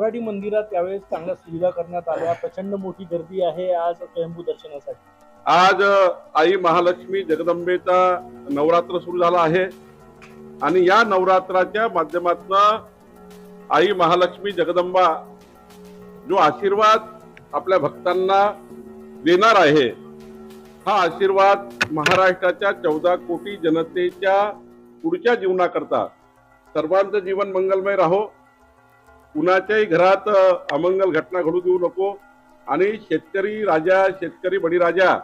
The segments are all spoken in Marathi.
कोराडी मंदिरात त्यावेळेस चांगल्या सुविधा करण्यात आल्या. प्रचंड मोठी गर्दी आहे आज स्वयंभू दर्शनासाठी. आज आई महालक्ष्मी जगदंबेचा नवरात्र सुरू झाला आहे. आणि या नवरात्राच्या माध्यमातून आई महालक्ष्मी जगदंबा जो आशीर्वाद आपल्या भक्तांना देणार आहे हा आशीर्वाद महाराष्ट्राच्या चौदा कोटी जनतेच्या पुढच्या जीवनाकरता. सर्वांचं जीवन मंगलमय राहो. कुणाच्याही घरात अमंगल घटना घडू देऊ नको. आणि शेतकरी राजा शेतकरी बळीराजा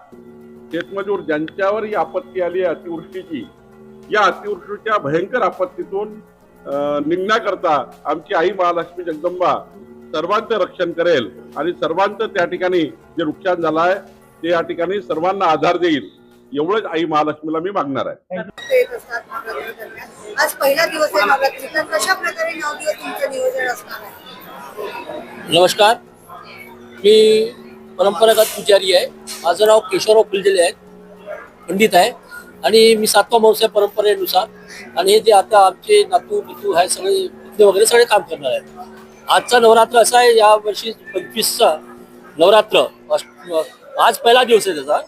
शेतमजूर ज्यांच्यावर ही आपत्ती आली आहे अतिवृष्टीची या अतिवृष्टीच्या भयंकर आपत्तीतून निघण्याकरता आमची आई महालक्ष्मी जगदंबा सर्वांचं रक्षण करेल. आणि सर्वांचं त्या ठिकाणी जे नुकसान झालं आहे ते या ठिकाणी सर्वांना आधार देईल. एवढंच आई महालक्ष्मीला मी मागणार आहे. आज पहिला दिवस आहे कशा प्रकारे नऊ दिवस तुमचं नियोजन असणार आहे? नमस्कार. मी परंपरागत पुजारी आहे. माझं नाव केशवराव फुलझेले आहे. पंडित आहे. आणि मी सातवा महोत्सव परंपरेनुसार. आणि हे जे आता आमचे नातू बितू आहे सगळे वगैरे सगळे काम करणार आहेत. आजचा नवरात्र असा आहे या वर्षी पंचवीसचा नवरात्र. आज पहिला दिवस आहे त्याचा.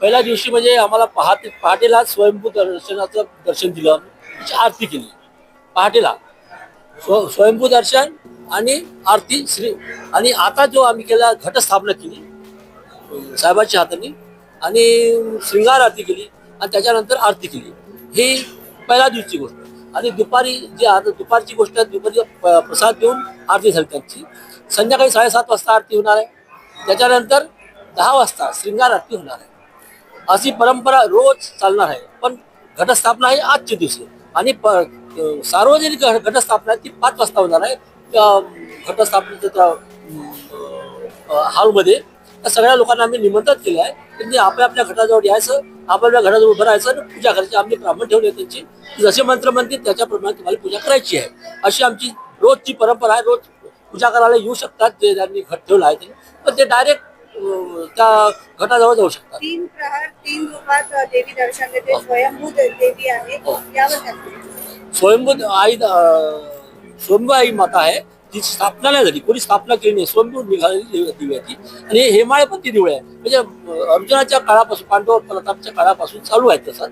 पहिल्या दिवशी म्हणजे आम्हाला पहाटे पहाटेला स्वयंभू दर्शनाचं दर्शन दिलं त्याची आरती केली. पहाटेला. स्व स्वयंभू दर्शन आणि आरती श्री आणि आता जो आम्ही केला घटस्थापना केली साहेबांच्या हाताने आणि शृंगार आरती केली आणि त्याच्यानंतर आरती केली. ही पहिल्या दिवशी गोष्ट. आणि दुपारी जी आता दुपारची गोष्ट आहे दुपारी प- प्रसाद देऊन आरती झाली त्यांची. संध्याकाळी साडेसात वाजता आरती होणार आहे. त्याच्यानंतर दहा वाजता शृंगार आरती होणार आहे. अशी परंपरा रोज चालणार आहे. पण घटस्थापना ही आजचे दिवशी. आणि प- सार्वजनिक घटस्थापना ती पाच वाजता होणार आहे. त्या घटस्थापनेच्या त्या हॉलमध्ये त्या सगळ्या लोकांना आम्ही निमंत्रित केलं आहे त्यांनी म्हणजे आपल्या आपल्या घटाजवळ यायचं आपल्या घराजवळ उभं राहायचं आणि पूजा करायची. आम्ही ब्राह्मण ठेवले त्यांची. जसे मंत्र म्हणतील त्याच्याप्रमाणे तुम्हाला पूजा करायची आहे. अशी आमची रोजची परंपरा आहे. रोज पूजा करायला येऊ शकतात. जे त्यांनी घट ठेवला आहे ते पण ते डायरेक्ट त्या घटाजवळ जाऊ शकतात. तीन प्रहर तीन रूपात देवी दर्शन देते स्वयंभू दे- देवी आहे. हो. यावर काय सांगते? स्वयंभू आई स्वयंभू आई माता आहे ती स्थापना नाही झाली. कोणी स्थापना केली नाही. स्वयंभू निघालेली देवी देवी आहे ती आणि हे पण ती देऊळ आहे. म्हणजे अं, अर्जुनाच्या काळापासून पांडव प्रतापच्या काळापासून चालू आहे तसं.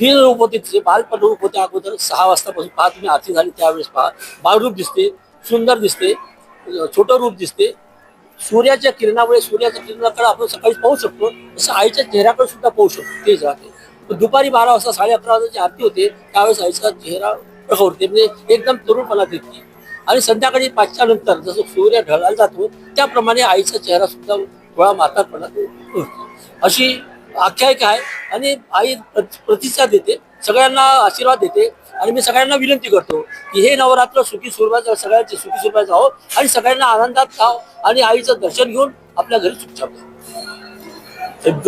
तीन रूप होते तिचे. बालपण रूप होते अगोदर. सहा वाजतापासून पहा तुम्ही. आरती झाली त्यावेळेस पहा. बालरूप दिसते. सुंदर दिसते. अं, छोटं रूप दिसते. सूर्याच्या किरणामुळे सूर्याच्या किरणाकडे आपण सकाळी पाहू शकतो तसं आईच्या चेहऱ्याकडे सुद्धा पाहू शकतो तेच राहते. दुपारी बारा वाजता साडे अकरा वाजताची आरती होते त्यावेळेस आईचा चेहरा प्रखवते म्हणजे एकदम तरुणपणा देते. आणि संध्याकाळी पाचच्या नंतर जसं सूर्य ढळायला जातो त्याप्रमाणे आईचा चेहरा सुद्धा थोडा म्हातारपणा अशी आख्यायिका आहे आणि आई प्रति- प्रतिसाद देते सगळ्यांना आशीर्वाद देते आणि मी सगळ्यांना विनंती करतो की हे नवरात्र सुखी स्वरूपाचं सगळ्यांचे सुखी सुरुवात जावं आणि सगळ्यांना आनंदात जावं आणि आईचं दर्शन घेऊन आपल्या घरी सुखछाप